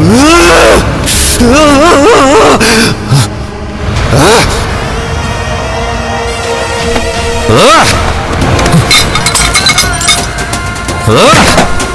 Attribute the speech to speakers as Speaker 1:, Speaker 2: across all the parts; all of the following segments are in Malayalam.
Speaker 1: 으아! 으아! 으아!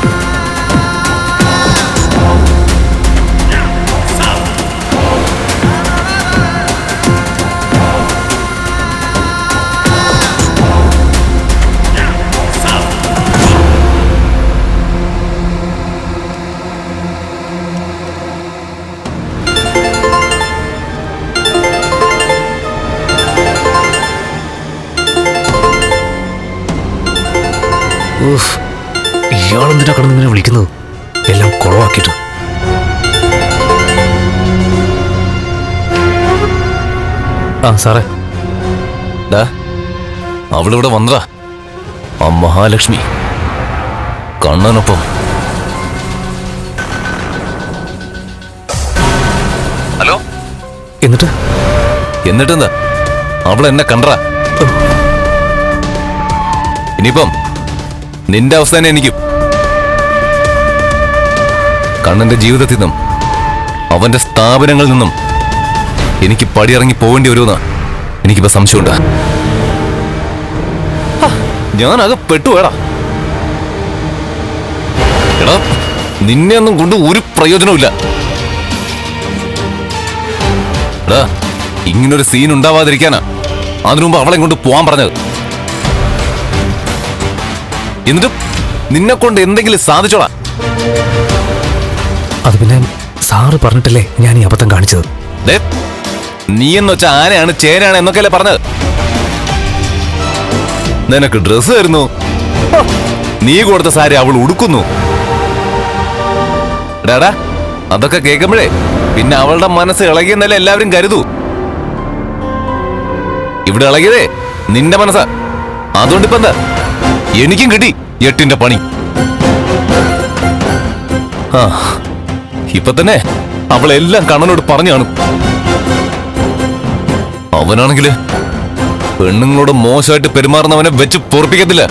Speaker 1: ഇയാളെന്തിനാ കിടന്നിങ്ങനെ വിളിക്കുന്നത്? എല്ലാം കുളവാക്കിയിട്ട്. ആ സാറേ.
Speaker 2: ഡാ അവളിവിടെ വന്നതാ. ആ മഹാലക്ഷ്മി. കണ്ണനൊപ്പം. ഹലോ?
Speaker 1: എന്നിട്ട്?
Speaker 2: എന്നിട്ടെന്താ? അവൾ എന്നെ കണ്ടറാ ഇനിയിപ്പം നിന്റെ അവസ്ഥ തന്നെ എനിക്കും. കണ്ണന്റെ ജീവിതത്തിൽ നിന്നും അവന്റെ സ്ഥാപനങ്ങളിൽ നിന്നും എനിക്ക് പടിയിറങ്ങി പോവേണ്ടി വരുമെന്ന് എനിക്കിപ്പോ സംശയമുണ്ട്. പെട്ടു പെട്ടുപോയടാ. എടാ നിന്നെ ഒന്നും കൊണ്ട് ഒരു പ്രയോജനവുമില്ല ഇങ്ങനൊരു സീൻ ഉണ്ടാവാതിരിക്കാനാ. അതിനു മുമ്പ് അവളെ കൊണ്ട് പോവാൻ പറഞ്ഞത്. എന്നിട്ടും നിന്നെ കൊണ്ട് എന്തെങ്കിലും സാധിച്ചോടാ
Speaker 1: അത് പിന്നെ സാറ് പറഞ്ഞിട്ടല്ലേ ഞാൻ ഈ അബദ്ധം കാണിച്ചത്?
Speaker 2: നീ എന്ന് വെച്ച ആനയാണ് ചേരാണ് എന്നൊക്കെയല്ലേ പറഞ്ഞത്. നിനക്ക് ഡ്രസ് തരുന്നു. നീ കൊടുത്ത സാരി അവൾ ഉടുക്കുന്നു. ഡാടാ അതൊക്കെ കേൾക്കുമ്പോഴേ പിന്നെ അവളുടെ മനസ്സ് ഇളകിയെന്നല്ലേ എല്ലാവരും കരുതൂ. ഇവിടെ ഇളകിയതേ നിന്റെ മനസ്സാ. അതുകൊണ്ട് ഇപ്പൊ എന്താ? എനിക്കും കിട്ടി. എട്ടിന്റെ പണി. ആ ഇപ്പൊ തന്നെ അവളെല്ലാം കണ്ണനോട് പറഞ്ഞു കാണും. അവനാണെങ്കിൽ പെണ്ണുങ്ങളോട് മോശമായിട്ട് പെരുമാറുന്നവനെ വെച്ച് പൊറപ്പിക്കത്തില്ല.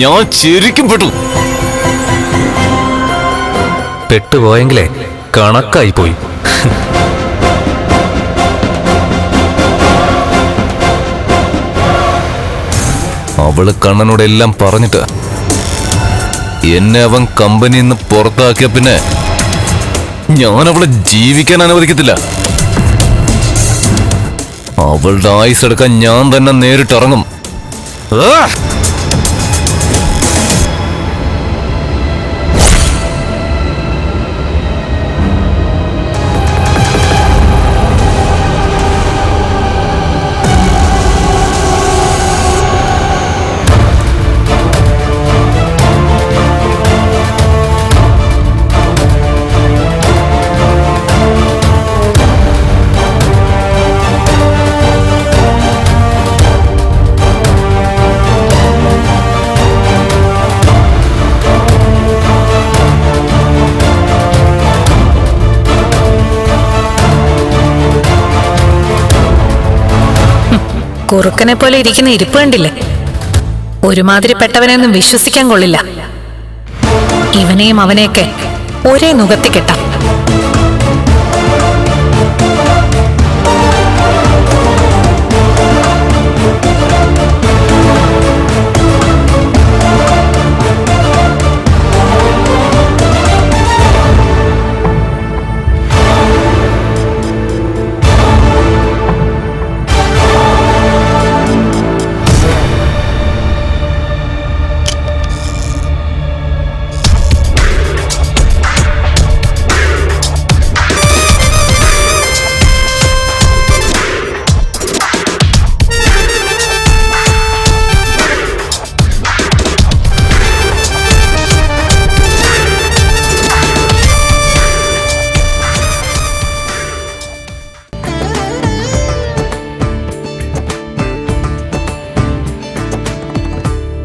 Speaker 2: ഞാൻ ശരിക്കും പെട്ടു.
Speaker 1: പെട്ടുപോയെങ്കിലേ കണക്കായി പോയി.
Speaker 2: അവൾ കണ്ണനോട് എല്ലാം പറഞ്ഞിട്ട് എന്നെ അവൻ കമ്പനിയിൽ നിന്ന് പുറത്താക്കിയ പിന്നെ ഞാൻ അവളെ ജീവിക്കാൻ അനുവദിക്കത്തില്ല. അവളുടെ ആയുസ് എടുക്കാൻ ഞാൻ തന്നെ നേരിട്ടിറങ്ങും.
Speaker 3: കുറുക്കനെ പോലെ ഇരിക്കുന്ന ഇരിപ്പ് കണ്ടില്ലേ? ഒരുമാതിരിപ്പെട്ടവനെയൊന്നും വിശ്വസിക്കാൻ കൊള്ളില്ല. ഇവനെയും അവനെയൊക്കെ ഒരേ നുകത്തി കെട്ടാം.